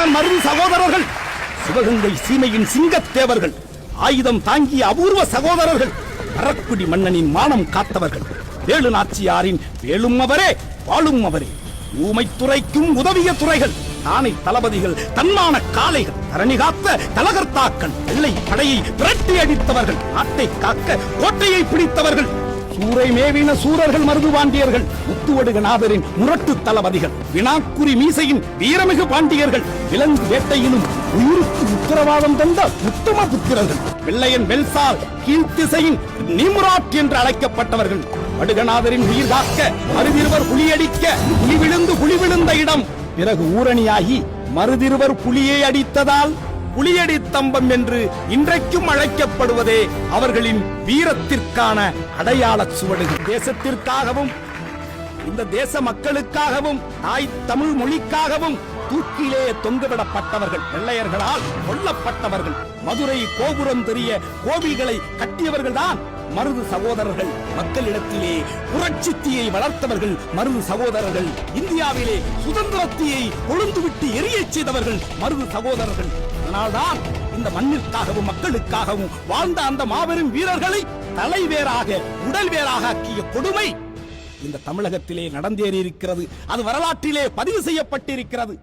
அண்ணன் மருது சகோதரர்கள் சிவகங்கை சீமையின் சிங்கத்தேவர்கள் ஆயுதம் தாங்கிய அபூர்வ சகோதரர்கள் அரக்குடி மன்னனின் மானம் காத்தவர்கள். வேலு நாச்சியாரின் வேலும் அவரே வாழும் அவரே. ஊமைத்துறைக்கும் உதவிய துறைகள் தானை தளபதிகள் தன்மான காளைகள் தரணி காத்த தலகர்த்தாக்கள் வெள்ளை படையை விரட்டி அடித்தவர்கள் நாட்டை காக்க கோட்டையை பிடித்தவர்கள். சூறை மேவின சூரர்கள் மருது பாண்டியர்கள் முத்துவடுகநாதரின் முரட்டு தளபதிகள் வினாக்குறி மீசையின் வீரமிகு பாண்டியர்கள் விலங்கு வேட்டையிலும் உயிருக்கு உத்தரவாதம் தந்த உத்தம புத்திரர்கள் வெள்ளையன் வெல்சால் கீழ்த்திசையின் நிமுராட் என்று அழைக்கப்பட்டவர்கள். வடுகநாதரின் உயிர் காக்க மருதிருவர் புலியடிக்க புலி விழுந்து புலி விழுந்த இடம். பிறகு ஊரணியாகி மருதிருவர் புலியை அடித்ததால் புலியடி தம்பம் என்று இன்றைக்கும் அழைக்கப்படுவதே அவர்களின் வீரத்திற்கான அடையாள சுவடுகள் தேசத்திற்காகவும் இந்த தேச மக்களுக்காகவும் தாய் தமிழ் மொழிக்காகவும் தூக்கிலே தொங்கவிடப்பட்டவர்கள் வெள்ளையர்களால் கொல்லப்பட்டவர்கள். மதுரை கோபுரம் தெரிய கோவில்களை கட்டியவர்கள்தான் மருது சகோதரர்கள் மக்களிடத்திலே புரட்சித்தியை வளர்த்தவர்கள் மருது சகோதரர்கள். இந்தியாவிலே சுதந்திரத்தியை கொழுந்துவிட்டு எரியச் செய்தவர்கள் மருது சகோதரர்கள். அதனால்தான் இந்த மண்ணிற்காகவும் மக்களுக்காகவும் வாழ்ந்த அந்த மாபெரும் வீரர்களை தலைவேராக உடல் வேறாக ஆக்கிய கொடுமை இந்த தமிழகத்திலே நடந்தேறி இருக்கிறது அது வரலாற்றிலே பதிவு செய்யப்பட்டிருக்கிறது.